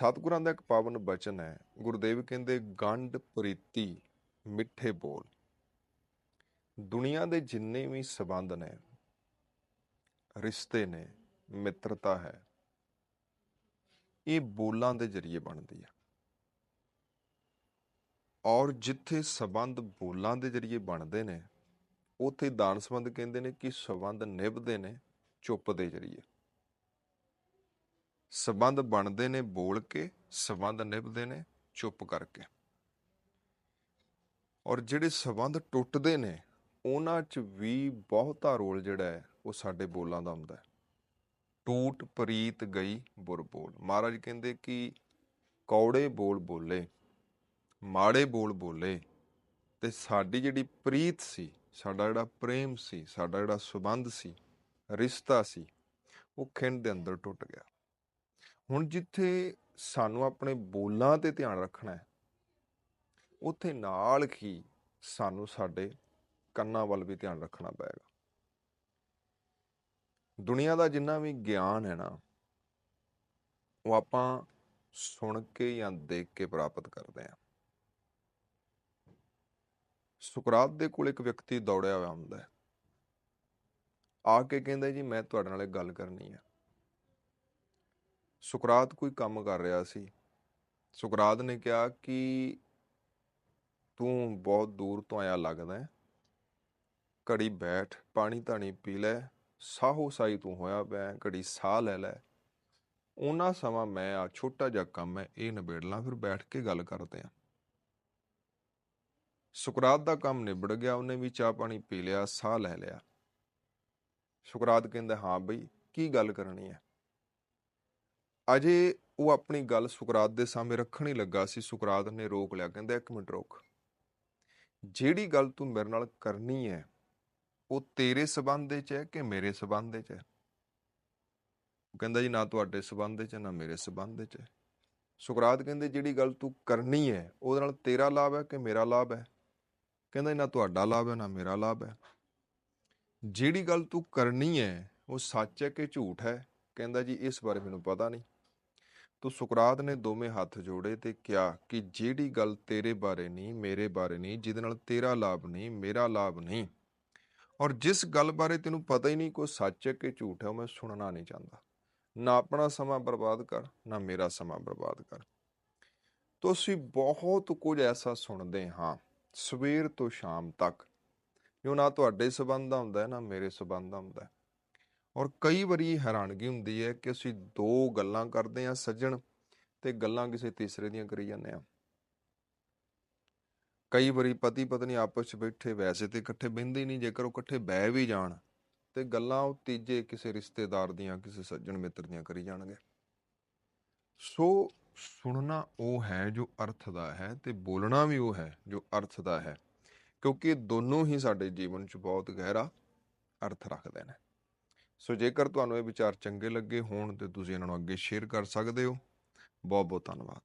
ਸਤਿਗੁਰਾਂ ਦਾ ਇੱਕ ਪਾਵਨ ਬਚਨ ਹੈ ਗੁਰਦੇਵ ਕਹਿੰਦੇ, ਗੰਢ ਪ੍ਰੀਤੀ, ਮਿੱਠੇ ਬੋਲ। ਦੁਨੀਆ ਦੇ ਜਿੰਨੇ ਵੀ ਸਬੰਧ ਨੇ, ਰਿਸ਼ਤੇ ਨੇ, ਮਿੱਤਰਤਾ ਹੈ, ਇਹ ਬੋਲਾਂ ਦੇ ਜ਼ਰੀਏ ਬਣਦੀ ਹੈ ਔਰ ਜਿੱਥੇ ਸਬੰਧ ਬੋਲਾਂ ਦੇ ਜ਼ਰੀਏ ਬਣਦੇ ਨੇ, ਉੱਥੇ ਦਾਨ ਸੰਬੰਧ ਕਹਿੰਦੇ ਨੇ ਕਿ ਸਬੰਧ ਨਿਭਦੇ ਨੇ ਚੁੱਪ ਦੇ ਜ਼ਰੀਏ। ਸਬੰਧ ਬਣਦੇ ਨੇ ਬੋਲ ਕੇ, ਸਬੰਧ ਨਿਭਦੇ ਨੇ, ਚੁੱਪ ਕਰਕੇ। ਔਰ ਜਿਹੜੇ ਸਬੰਧ ਟੁੱਟਦੇ ਨੇ, ਉਹਨਾਂ 'ਚ ਵੀ ਬਹੁਤਾ ਰੋਲ ਜਿਹੜਾ ਹੈ, ਉਹ ਸਾਡੇ ਬੋਲਾਂ ਦਾ ਹੁੰਦਾ ਹੈ। ਟੂਟ ਪ੍ਰੀਤ ਗਈ ਬੁਰ ਬੋਲ ਮਹਾਰਾਜ ਕਹਿੰਦੇ ਕਿ ਕੌੜੇ ਬੋਲ ਬੋਲੇ, ਮਾੜੇ ਬੋਲ ਬੋਲੇ, ਤੇ ਸਾਡੀ ਜਿਹੜੀ ਪ੍ਰੀਤ ਸੀ, ਸਾਡਾ ਜਿਹੜਾ ਪ੍ਰੇਮ ਸੀ, ਸਾਡਾ ਜਿਹੜਾ ਸਬੰਧ ਸੀ, ਰਿਸ਼ਤਾ ਸੀ, ਉਹ ਖਿੰਡ ਦੇ ਅੰਦਰ ਟੁੱਟ ਗਿਆ। ਹੁਣ ਜਿੱਥੇ ਸਾਨੂੰ ਆਪਣੇ ਬੋਲਾਂ ਤੇ ਧਿਆਨ ਰੱਖਣਾ ਹੈ, ਉੱਥੇ ਨਾਲ ਹੀ ਸਾਨੂੰ ਸਾਡੇ ਕੰਨਾਂ ਵੱਲ ਵੀ ਧਿਆਨ ਰੱਖਣਾ ਪਏਗਾ। ਦੁਨੀਆ ਦਾ ਜਿੰਨਾ ਵੀ ਗਿਆਨ ਹੈ ਨਾ, ਉਹ ਆਪਾਂ ਸੁਣ ਕੇ ਜਾਂ ਦੇਖ ਕੇ ਪ੍ਰਾਪਤ ਕਰਦੇ ਹਾਂ। ਸੁਕਰਾਤ ਦੇ ਕੋਲ ਇੱਕ ਵਿਅਕਤੀ ਦੌੜਿਆ ਹੋਇਆ ਹੁੰਦਾ ਹੈ। ਆ ਕੇ ਕਹਿੰਦਾ ਜੀ, ਮੈਂ ਤੁਹਾਡੇ ਨਾਲ ਇੱਕ ਗੱਲ ਕਰਨੀ ਹੈ। ਸੁਕਰਾਤ ਕੋਈ ਕੰਮ ਕਰ ਰਿਹਾ ਸੀ। ਸੁਕਰਾਤ ਨੇ ਕਿਹਾ ਕਿ ਤੂੰ ਬਹੁਤ ਦੂਰ ਤੋਂ ਆਇਆ ਲੱਗਦਾ ਹੈ। ਘੜੀ ਬੈਠ, ਪਾਣੀ ਧਾਣੀ ਪੀ ਲੈ, ਸਾਹੋ ਸਾਈ ਤੂੰ ਹੋਇਆ ਪਿਆ ਘੜੀ ਸਾਹ ਲੈ ਲੈ। ਉਹਨਾਂ ਸਮਾਂ ਮੈਂ ਆ, ਛੋਟਾ ਜਿਹਾ ਕੰਮ ਹੈ, ਇਹ ਨਿਬੇੜ ਲਾਂ, ਫਿਰ ਬੈਠ ਕੇ ਗੱਲ ਕਰਦੇ ਆ ਸੁਕਰਾਤ ਦਾ ਕੰਮ ਨਿਬੜ ਗਿਆ, ਉਹਨੇ ਵੀ ਚਾਹ ਪਾਣੀ ਪੀ ਲਿਆ, ਸਾਹ ਲੈ ਲਿਆ। ਸੁਕਰਾਤ ਕਹਿੰਦਾ, ਹਾਂ ਬਈ, ਕੀ ਗੱਲ ਕਰਨੀ ਹੈ? ਅਜੇ ਉਹ ਆਪਣੀ ਗੱਲ ਸੁਕਰਾਤ ਦੇ ਸਾਹਮਣੇ ਰੱਖਣ ਹੀ ਲੱਗਾ ਸੀ। ਸੁਕਰਾਤ ਨੇ ਰੋਕ ਲਿਆ, ਕਹਿੰਦਾ, ਇੱਕ ਮਿੰਟ ਰੁਕ। ਜਿਹੜੀ ਗੱਲ ਤੂੰ ਮੇਰੇ ਨਾਲ ਕਰਨੀ ਹੈ, ਉਹ ਤੇਰੇ ਸਬੰਧ ਵਿੱਚ ਹੈ ਕਿ ਮੇਰੇ ਸਬੰਧ ਵਿੱਚ ਹੈ? ਉਹ ਕਹਿੰਦਾ ਜੀ, ਨਾ ਤੁਹਾਡੇ ਸਬੰਧ ਵਿੱਚ ਹੈ ਨਾ ਮੇਰੇ ਸਬੰਧ ਵਿੱਚ ਹੈ। ਸੁਕਰਾਤ ਕਹਿੰਦੇ, ਜਿਹੜੀ ਗੱਲ ਤੂੰ ਕਰਨੀ ਹੈ, ਉਹਦੇ ਨਾਲ ਤੇਰਾ ਲਾਭ ਹੈ ਕਿ ਮੇਰਾ ਲਾਭ ਹੈ? ਕਹਿੰਦਾ ਨਾ ਤੁਹਾਡਾ ਲਾਭ ਹੈ, ਨਾ ਮੇਰਾ ਲਾਭ ਹੈ। ਜਿਹੜੀ ਗੱਲ ਤੂੰ ਕਰਨੀ ਹੈ, ਉਹ ਸੱਚ ਹੈ ਕਿ ਝੂਠ ਹੈ? ਕਹਿੰਦਾ ਜੀ, ਇਸ ਬਾਰੇ ਮੈਨੂੰ ਪਤਾ ਨਹੀਂ। ਤੋ ਸੁਕਰਾਤ ਨੇ ਦੋਵੇਂ ਹੱਥ ਜੋੜੇ ਤੇ ਕਿਹਾ ਕਿ ਜਿਹੜੀ ਗੱਲ ਤੇਰੇ ਬਾਰੇ ਨਹੀਂ, ਮੇਰੇ ਬਾਰੇ ਨਹੀਂ, ਜਿਹਦੇ ਨਾਲ ਤੇਰਾ ਲਾਭ ਨਹੀਂ, ਮੇਰਾ ਲਾਭ ਨਹੀਂ। ਔਰ ਜਿਸ ਗੱਲ ਬਾਰੇ ਤੈਨੂੰ ਪਤਾ ਹੀ ਨਹੀਂ, ਕੋਈ ਸੱਚ ਹੈ ਕਿ ਝੂਠ ਹੈ, ਉਹ ਮੈਂ ਸੁਣਨਾ ਨਹੀਂ ਚਾਹੁੰਦਾ। ਨਾ ਆਪਣਾ ਸਮਾਂ ਬਰਬਾਦ ਕਰ, ਨਾ ਮੇਰਾ ਸਮਾਂ ਬਰਬਾਦ ਕਰ। ਤੋ ਅਸੀਂ ਬਹੁਤ ਕੁਝ ਐਸਾ ਸੁਣਦੇ ਹਾਂ, ਸਵੇਰ ਤੋਂ ਸ਼ਾਮ ਤੱਕ। ਜੋ ਨਾ ਤੁਹਾਡੇ ਸਬੰਧ ਦਾ ਹੁੰਦਾ ਹੈ ਨਾ ਮੇਰੇ ਸਬੰਧ ਦਾ ਹੁੰਦਾ। ਹੈ ਔਰ ਕਈ ਵਾਰੀ ਹੈਰਾਨਗੀ ਹੁੰਦੀ ਹੈ ਕਿ ਅਸੀਂ ਦੋ ਗੱਲਾਂ ਕਰਦੇ ਹਾਂ ਸੱਜਣ ਤੇ ਗੱਲਾਂ ਕਿਸੇ ਤੀਸਰੇ ਦੀਆਂ ਕਰੀ ਜਾਂਦੇ ਹਾਂ। ਕਈ ਵਾਰੀ ਪਤੀ ਪਤਨੀ ਆਪਸ ਵਿੱਚ ਬੈਠੇ ਵੈਸੇ ਤੇ ਇਕੱਠੇ ਬਹਿੰਦੇ ਨਹੀਂ, ਜੇਕਰ ਉਹ ਇਕੱਠੇ ਬਹਿ ਵੀ ਜਾਣ ਤੇ ਗੱਲਾਂ ਉਹ ਤੀਜੇ ਕਿਸੇ ਰਿਸ਼ਤੇਦਾਰ ਦੀਆਂ, ਕਿਸੇ ਸੱਜਣ ਮਿੱਤਰ ਦੀਆਂ ਕਰੀ ਜਾਣਗੇ। ਸੋ ਸੁਣਨਾ ਉਹ ਹੈ ਜੋ ਅਰਥ ਦਾ ਹੈ ਤੇ ਬੋਲਣਾ ਵੀ ਉਹ ਹੈ ਜੋ ਅਰਥ ਦਾ ਹੈ, ਕਿਉਂਕਿ ਇਹ ਦੋਨੋਂ ਹੀ ਸਾਡੇ ਜੀਵਨ 'ਚ ਬਹੁਤ ਗਹਿਰਾ ਅਰਥ ਰੱਖਦੇ ਨੇ। ਸੋ ਜੇਕਰ ਤੁਹਾਨੂੰ ਇਹ ਵਿਚਾਰ ਚੰਗੇ ਲੱਗੇ ਹੋਣ ਤੇ ਤੁਸੀਂ ਇਹਨਾਂ ਨੂੰ ਅੱਗੇ ਸ਼ੇਅਰ ਕਰ ਸਕਦੇ ਹੋ। ਬਹੁਤ ਬਹੁਤ ਧੰਨਵਾਦ।